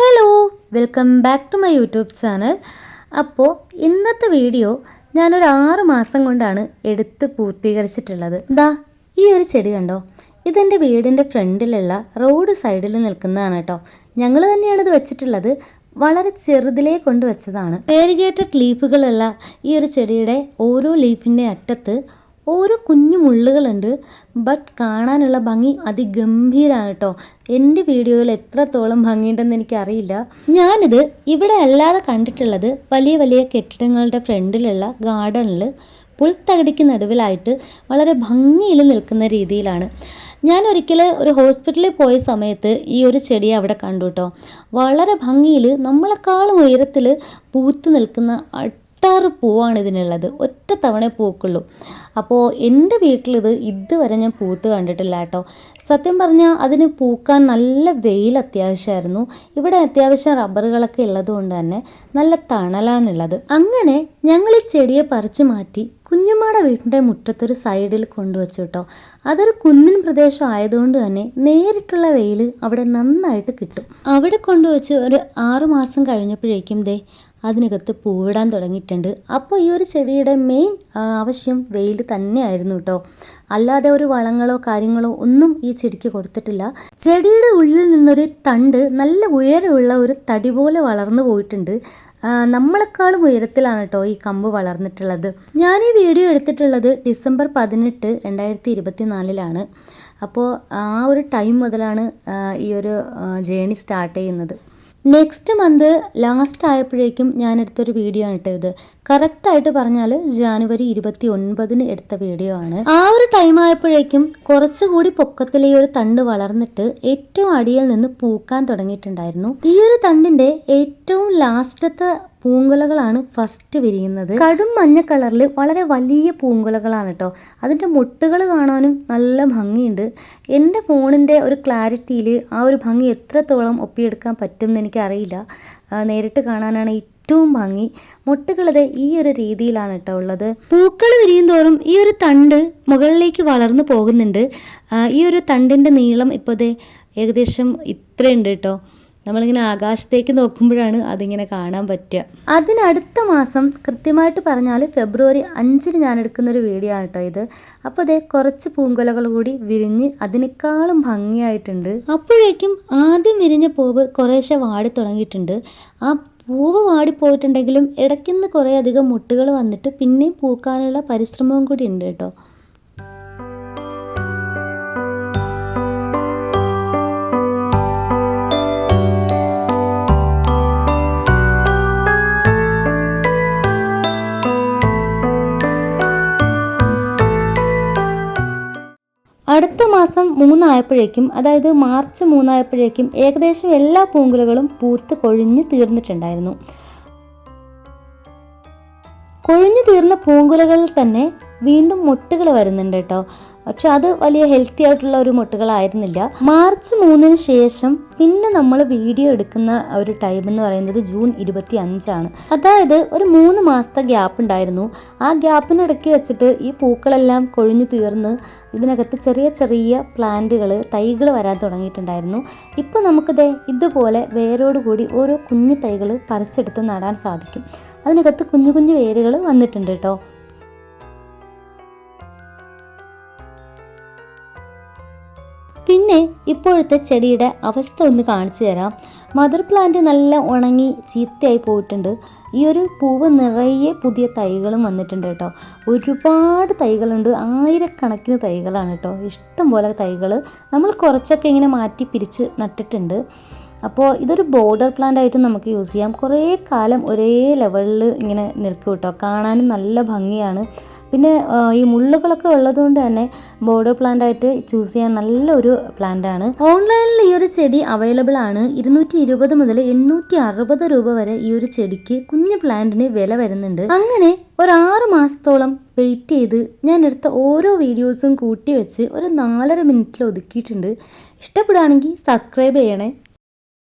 Hello welcome back to my YouTube channel. അപ്പോൾ ഇന്നത്തെ video ഞാനൊരു ആറ് മാസം കൊണ്ടാണ് എടുത്ത് പൂർത്തീകരിച്ചിട്ടുള്ളത്. ദാ ഈ ഒരു ചെടി കണ്ടോ? ഇതെന്റെ വീടിന്റെ ഫ്രണ്ടിലുള്ള റോഡ് സൈഡിൽ നിൽക്കുന്നതാണ് കേട്ടോ. ഞങ്ങൾ തന്നെയാണ് ഇത് വെച്ചിട്ടുള്ളത്. വളരെ ചെറുതിലേ കൊണ്ടുവച്ചതാണ് വേരിഗേറ്റഡ് ലീഫുകളുള്ള ഈ ഒരു ചെടിയുടെ ഓരോ ലീഫിന്റെ അറ്റത്ത് ഓരോ കുഞ്ഞു മുള്ളുകളുണ്ട് ബട്ട് കാണാനുള്ള ഭംഗി അതിഗംഭീരമാണ് കേട്ടോ എന്റെ വീഡിയോയിൽ എത്രത്തോളം ഭംഗിയുണ്ടെന്ന് എനിക്കറിയില്ല. ഞാനിത് ഇവിടെ അല്ലാതെ കണ്ടിട്ടുള്ളത് വലിയ വലിയ കെട്ടിടങ്ങളുടെ ഫ്രണ്ടിലുള്ള ഗാർഡനിൽ പുൽത്തകടിക്ക് നടുവിലായിട്ട് വളരെ ഭംഗിയിൽ നിൽക്കുന്ന രീതിയിലാണ്. ഞാൻ ഒരിക്കൽ ഒരു ഹോസ്പിറ്റലിൽ പോയ സമയത്ത് ഈ ഒരു ചെടി അവിടെ കണ്ടു കേട്ടോ വളരെ ഭംഗിയിൽ നമ്മളെക്കാളും ഉയരത്തിൽ പൂത്ത് നിൽക്കുന്ന എട്ടാറ് പൂവാണ് ഇതിനുള്ളത്. ഒറ്റ തവണ പൂക്കുള്ളൂ. അപ്പോൾ എന്റെ വീട്ടിലിത് ഇതുവരെ ഞാൻ പൂത്ത് കണ്ടിട്ടില്ല കേട്ടോ. സത്യം പറഞ്ഞാൽ അതിന് പൂക്കാൻ നല്ല വെയിൽ അത്യാവശ്യമായിരുന്നു. ഇവിടെ അത്യാവശ്യം റബ്ബറുകളൊക്കെ ഉള്ളതുകൊണ്ട് തന്നെ നല്ല തണലാണുള്ളത്. അങ്ങനെ ഞങ്ങൾ ഈ ചെടിയെ പറിച്ചു മാറ്റി കുഞ്ഞുമ്മയുടെ വീടിന്റെ മുറ്റത്തൊരു സൈഡിൽ കൊണ്ടുവച്ചു കേട്ടോ. അതൊരു കുന്നിൻ പ്രദേശം ആയതുകൊണ്ട് തന്നെ നേരിട്ടുള്ള വെയിൽ അവിടെ നന്നായിട്ട് കിട്ടും. അവിടെ കൊണ്ടുവച്ച് ഒരു ആറുമാസം കഴിഞ്ഞപ്പോഴേക്കും ദേ അതിനകത്ത് പൂവിടാൻ തുടങ്ങിയിട്ടുണ്ട്. അപ്പോൾ ഈ ഒരു ചെടിയുടെ മെയിൻ ആവശ്യം വെയിൽ തന്നെയായിരുന്നു കേട്ടോ അല്ലാതെ ഒരു വളങ്ങളോ കാര്യങ്ങളോ ഒന്നും ഈ ചെടിക്ക് കൊടുത്തിട്ടില്ല. ചെടിയുടെ ഉള്ളിൽ നിന്നൊരു തണ്ട് നല്ല ഉയരമുള്ള ഒരു തടി പോലെ വളർന്നു പോയിട്ടുണ്ട്. നമ്മളെക്കാളും ഉയരത്തിലാണ് കേട്ടോ ഈ കമ്പ് വളർന്നിട്ടുള്ളത്. ഞാൻ ഈ വീഡിയോ എടുത്തിട്ടുള്ളത് ഡിസംബർ പതിനെട്ട് രണ്ടായിരത്തി ഇരുപത്തി നാലിലാണ് അപ്പോൾ ആ ഒരു ടൈം മുതലാണ് ഈ ഒരു ജേണി സ്റ്റാർട്ട് ചെയ്യുന്നത്. നെക്സ്റ്റ് മന്ത് ലാസ്റ്റ് ആയപ്പോഴേക്കും ഞാൻ എടുത്തൊരു വീഡിയോ ആണ് കേട്ടോ ഇത് കറക്റ്റായിട്ട് പറഞ്ഞാൽ ജാനുവരി ഇരുപത്തി ഒൻപതിന് എടുത്ത വീഡിയോ ആണ്. ആ ഒരു ടൈം ആയപ്പോഴേക്കും കുറച്ചുകൂടി പൊക്കത്തിൽ ഈ ഒരു തണ്ട് വളർന്നിട്ട് ഏറ്റവും അടിയിൽ നിന്ന് പൂക്കാൻ തുടങ്ങിയിട്ടുണ്ടായിരുന്നു. ഈ ഒരു തണ്ടിന്റെ ഏറ്റവും ലാസ്റ്റത്തെ പൂങ്കുലകളാണ് ഫസ്റ്റ് വിരിയുന്നത്. കടും മഞ്ഞ കളറിൽ വളരെ വലിയ പൂങ്കുലകളാണ് കേട്ടോ അതിന്റെ മുട്ടുകൾ കാണാനും നല്ല ഭംഗിയുണ്ട്. എന്റെ ഫോണിന്റെ ഒരു ക്ലാരിറ്റിയിൽ ആ ഒരു ഭംഗി എത്രത്തോളം ഒപ്പിയെടുക്കാൻ പറ്റും എന്ന് എനിക്കറിയില്ല. നേരിട്ട് കാണാനാണ് ഏറ്റവും ഭംഗി. മുട്ടുകളത് ഈ ഒരു രീതിയിലാണ് കേട്ടോ ഉള്ളത്. പൂക്കൾ വിരിയും തോറും ഈ ഒരു തണ്ട് മുകളിലേക്ക് വളർന്നു പോകുന്നുണ്ട്. ഈ ഒരു തണ്ടിന്റെ നീളം ഇപ്പോൾ ഏകദേശം ഇത്രയുണ്ട് കേട്ടോ നമ്മളിങ്ങനെ ആകാശത്തേക്ക് നോക്കുമ്പോഴാണ് അതിങ്ങനെ കാണാൻ പറ്റുക. അതിനടുത്ത മാസം കൃത്യമായിട്ട് പറഞ്ഞാൽ ഫെബ്രുവരി അഞ്ചിന് ഞാൻ എടുക്കുന്നൊരു വീഡിയോ ആണ് കേട്ടോ ഇത്. അപ്പോൾ അതേ കുറച്ച് പൂങ്കുലകൾ കൂടി വിരിഞ്ഞ് അതിനേക്കാളും ഭംഗിയായിട്ടുണ്ട്. അപ്പോഴേക്കും ആദ്യം വിരിഞ്ഞ പൂവ് കുറേശ്ശെ വാടി തുടങ്ങിയിട്ടുണ്ട്. ആ പൂവ് വാടിപ്പോയിട്ടുണ്ടെങ്കിലും ഇടയ്ക്കുന്ന് കുറേ അധികം മുട്ടുകൾ വന്നിട്ട് പിന്നെയും പൂക്കാനുള്ള പരിശ്രമവും കൂടി ഉണ്ട് കേട്ടോ അടുത്ത മാസം മൂന്നായപ്പോഴേക്കും അതായത് മാർച്ച് മൂന്നായപ്പോഴേക്കും ഏകദേശം എല്ലാ പൂങ്കുലകളും പൂത്ത് കൊഴിഞ്ഞ് തീർന്നിട്ടുണ്ടായിരുന്നു. കൊഴിഞ്ഞു തീർന്ന പൂങ്കുലകളിൽ തന്നെ വീണ്ടും മുട്ടുകൾ വരുന്നുണ്ട് കേട്ടോ. പക്ഷെ അത് വലിയ ഹെൽത്തി ആയിട്ടുള്ള ഒരു മുട്ടകളായിരുന്നില്ല. മാർച്ച് മൂന്നിന് ശേഷം പിന്നെ നമ്മൾ വീഡിയോ എടുക്കുന്ന ഒരു ടൈം എന്ന് പറയുന്നത് ജൂൺ ഇരുപത്തി അഞ്ചാണ് അതായത് ഒരു മൂന്ന് മാസത്തെ ഗ്യാപ്പ് ഉണ്ടായിരുന്നു. ആ ഗ്യാപ്പിനിടയ്ക്ക് വെച്ചിട്ട് ഈ പൂക്കളെല്ലാം കൊഴിഞ്ഞു തീർന്ന് ഇതിനകത്ത് ചെറിയ ചെറിയ പ്ലാന്റുകൾ തൈകൾ വരാൻ തുടങ്ങിയിട്ടുണ്ടായിരുന്നു. ഇപ്പോൾ നമുക്കിത് ഇതുപോലെ വേരോടുകൂടി ഓരോ കുഞ്ഞു തൈകൾ പറിച്ചെടുത്ത് നടാൻ സാധിക്കും. അതിനകത്ത് കുഞ്ഞു കുഞ്ഞു വേരുകൾ വന്നിട്ടുണ്ട് കേട്ടോ. പിന്നെ ഇപ്പോഴത്തെ ചെടിയുടെ അവസ്ഥ ഒന്ന് കാണിച്ചു തരാം. മദർ പ്ലാന്റ് നല്ല ഉണങ്ങി ചീത്തയായി പോയിട്ടുണ്ട്. ഈ ഒരു പൂവ് നിറയെ പുതിയ തൈകളും വന്നിട്ടുണ്ട് കേട്ടോ. ഒരുപാട് തൈകളുണ്ട്. ആയിരക്കണക്കിന് തൈകളാണ് കേട്ടോ. ഇഷ്ടം പോലെ തൈകൾ നമ്മൾ കുറച്ചൊക്കെ ഇങ്ങനെ മാറ്റി പിരിച്ച് നട്ടിട്ടുണ്ട്. അപ്പോൾ ഇതൊരു ബോർഡർ പ്ലാന്റ് ആയിട്ട് നമുക്ക് യൂസ് ചെയ്യാം. കുറേ കാലം ഒരേ ലെവലിൽ ഇങ്ങനെ നിൽക്കും കേട്ടോ. കാണാനും നല്ല ഭംഗിയാണ്. പിന്നെ ഈ മുള്ളുകളൊക്കെ ഉള്ളതുകൊണ്ട് തന്നെ ബോർഡർ പ്ലാന്റ് ആയിട്ട് ചൂസ് ചെയ്യാൻ നല്ലൊരു പ്ലാന്റ് ആണ്. ഓൺലൈനിൽ ഈ ഒരു ചെടി അവൈലബിൾ ആണ്. ഇരുന്നൂറ്റി ഇരുപത് മുതൽ എണ്ണൂറ്റി അറുപത് രൂപ വരെ ഈ ഒരു ചെടിക്ക് കുഞ്ഞു പ്ലാന്റിന് വില വരുന്നുണ്ട്. അങ്ങനെ ഒരു ആറ് മാസത്തോളം വെയിറ്റ് ചെയ്ത് ഞാൻ എടുത്ത ഓരോ വീഡിയോസും കൂട്ടി വെച്ച് ഒരു നാലര മിനിറ്റിൽ ഒതുക്കിയിട്ടുണ്ട്. ഇഷ്ടപ്പെടുകയാണെങ്കിൽ സബ്സ്ക്രൈബ് ചെയ്യണേ.